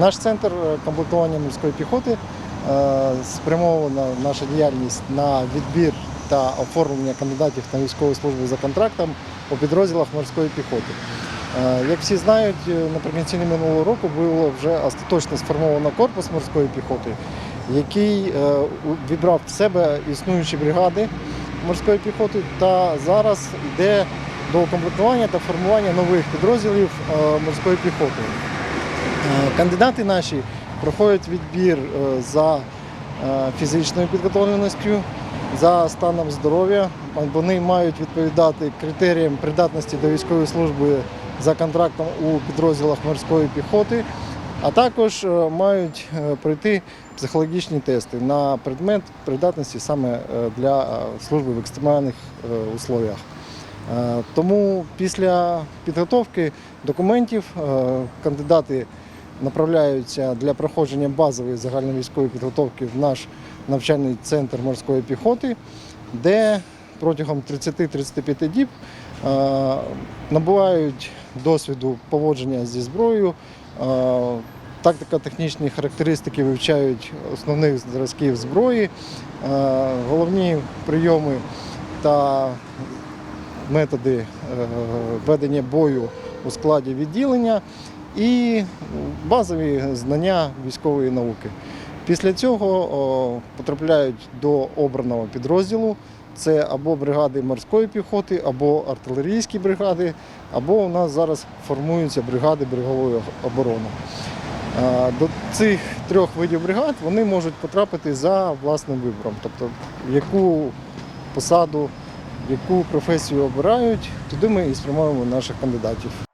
Наш центр е, комплектування морської піхоти е, спрямована наша діяльність на відбір та оформлення кандидатів на військову службу за контрактом у підрозділах морської піхоти. Е, Як всі знають, наприкінці минулого року було вже остаточно сформовано корпус морської піхоти, який вібрав в себе існуючі бригади морської піхоти та зараз йде до укомплектування та формування нових підрозділів морської піхоти. Е, Кандидати наші проходять відбір е, за е, фізичною підготовленістю, за станом здоров'я. Вони мають відповідати критеріям придатності до військової служби за контрактом у підрозділах морської піхоти, а також мають пройти психологічні тести на предмет придатності саме для служби в екстремальних условіях. Тому після підготовки документів кандидати направляються для проходження базової загальновійськової підготовки в наш навчальний центр морської піхоти, де протягом 30-35 діб е, набувають досвіду поводження зі зброєю, е, тактико-технічні характеристики вивчають основних зразків зброї, е, головні прийоми та методи ведення бою у складі відділення і базові знання військової науки. Після цього потрапляють до обраного підрозділу. Це або бригади морської піхоти, або артилерійські бригади, або у нас зараз формуються бригади берегової оборони. Е, До цих трьох видів бригад вони можуть потрапити за власним вибором, тобто в яку посаду, яку професію обирають, туди ми і спрямуємо наших кандидатів.